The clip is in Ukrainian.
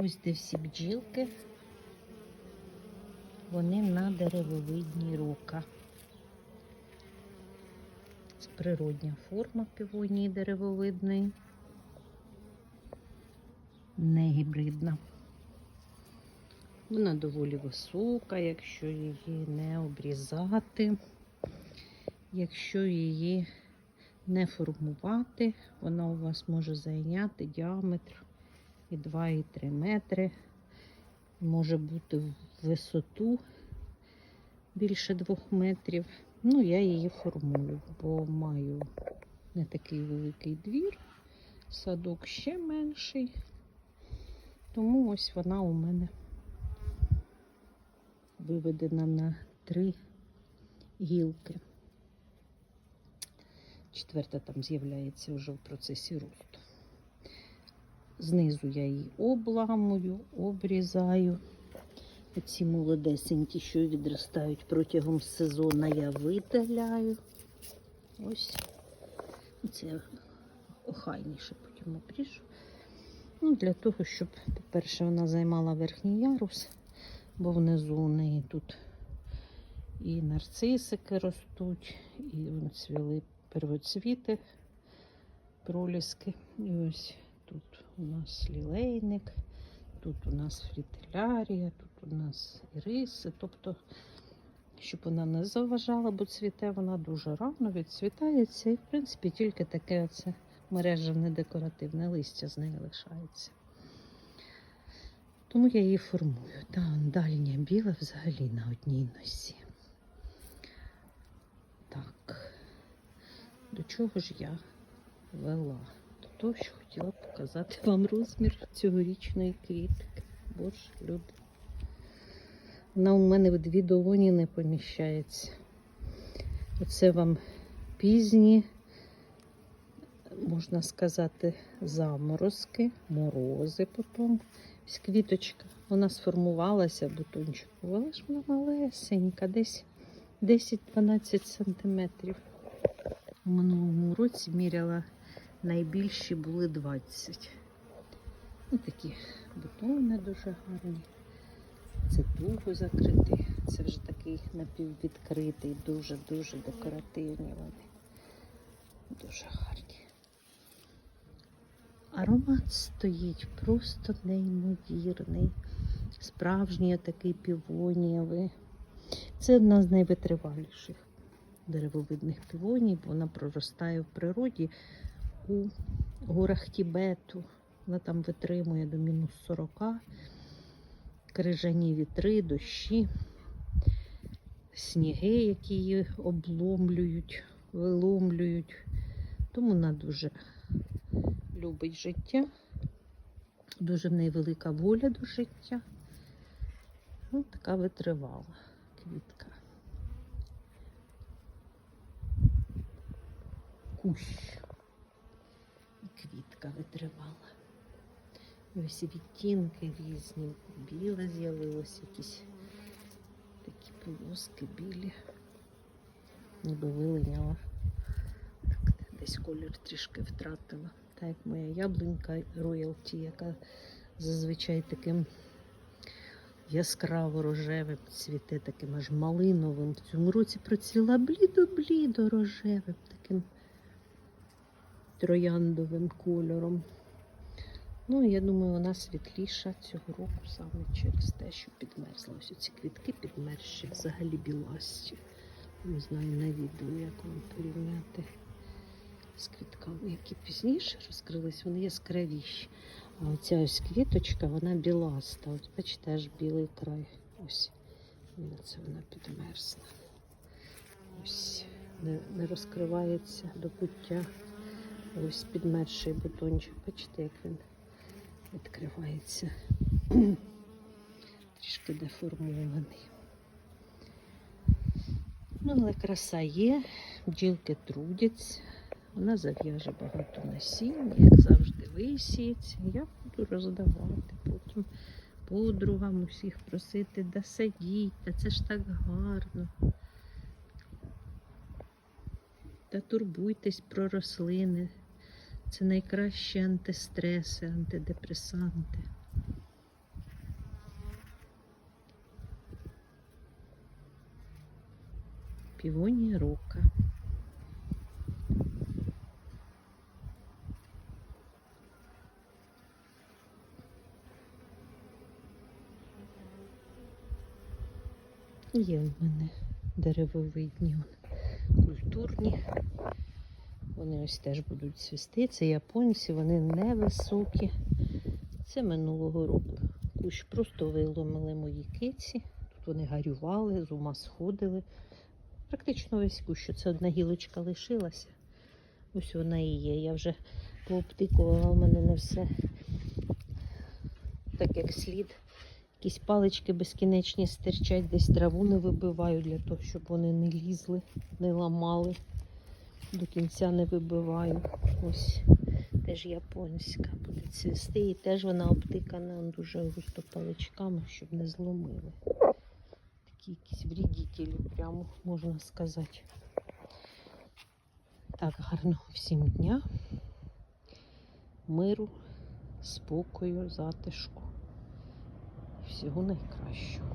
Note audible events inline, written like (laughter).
Ось де всі бджілки. Вони на деревовидній рука. Це природня форма півонії деревовидної. Не гібридна. Вона доволі висока, якщо її не обрізати. Якщо її не формувати, вона у вас може зайняти діаметр і 2,3 метри. Може бути в висоту більше 2 метрів. Ну, я її формую, бо маю не такий великий двір, садок ще менший. Тому ось вона у мене виведена на три гілки. Четверта там з'являється вже в процесі росту. Знизу я її обламую, обрізаю. Оці молодесенькі, що відростають протягом сезону, я видаляю. Ось це охайніше потім обріжу. Ну, для того, щоб, по-перше, вона займала верхній ярус, бо внизу у неї тут і нарцисики ростуть, і цвіли первоцвіти, проліски. І ось тут у нас лілейник, тут у нас фрітилярія, тут у нас іриси. Тобто, щоб вона не заважала, бо цвіте вона дуже рано відцвітається. І, в принципі, тільки таке оце мережевне декоративне листя з неї лишається. Тому я її формую. Та дальня біла взагалі на одній носі. Так, до чого ж я вела? Того, що хотіла показати вам розмір цьогорічної квітки. Боже, люди. Вона у мене в дві долоні не поміщається. Оце вам пізні, можна сказати, заморозки, морози потім. Ось квіточка. Вона сформувалася бутончику, але ж вона малесенька, десь 10-12 сантиметрів. У минулому році міряла найбільші були 20. Ну, такі бутони дуже гарні. Це туго закритий, це вже такий напіввідкритий, дуже-дуже декоративні вони. Дуже гарні. Аромат стоїть просто неймовірний. Справжній такий півонієвий. Це одна з найвитриваліших деревовидних півоній, бо вона проростає в природі у горах Тібету. Вона там витримує до мінус 40, крижані вітри, дощі, сніги, які її обломлюють, виломлюють. Тому вона дуже любить життя, дуже в неї велика воля до життя. Ну, така витривала квітка. Кущ. Квітка витривала. І ось відтінки різні. Біле з'явилось, якісь такі полоски білі. Ніби вилиняла. Десь колір трішки втратила. Так як моя яблунька роялті, яка зазвичай таким яскраво рожевим цвіте, таким аж малиновим. В цьому році процвіла блідо-блідо рожевим, таким трояндовим кольором. Ну, я думаю, вона світліша цього року саме через те, що підмерзла. Ось ці квітки підмерзші, взагалі біласті. Не знаю на відео, як вам порівняти з квітками, які пізніше розкрились, вони яскравіші. А оця ось квіточка, вона біласта. От бачите, аж білий край. Ось це вона підмерзла. Ось не, не розкривається до пуття. Ось підмерший бутончик. Бачите, як він відкривається. (clears throat) Трішки деформований. Ну, але краса є, бджілки трудяться. Вона зав'яже багато насіння, як завжди висіється. Я буду роздавати потім подругам усіх просити, да садіть, та це ж так гарно. Та турбуйтесь про рослини. Це найкращі антистреси, антидепресанти. Півонія рука. Є в мене деревовидні культурні. Вони ось теж будуть цвісти. Це японці, вони невисокі. Це минулого року. Кущ просто виломили мої киці. Тут вони гарювали, з ума сходили. Практично весь кущ. Це одна гілочка лишилася. Ось вона і є. Я вже пообтикувала, у мене не все так як слід. Якісь палички безкінечні стирчать, десь траву не вибиваю для того, щоб вони не лізли, не ламали. До кінця не вибиваю. Ось теж японська буде цвісти. І теж вона обтикана дуже густо паличками, щоб не зломили. Такі якісь вредителі, прямо можна сказати. Так, гарного всім дня, миру, спокою, затишку. Всього найкращого.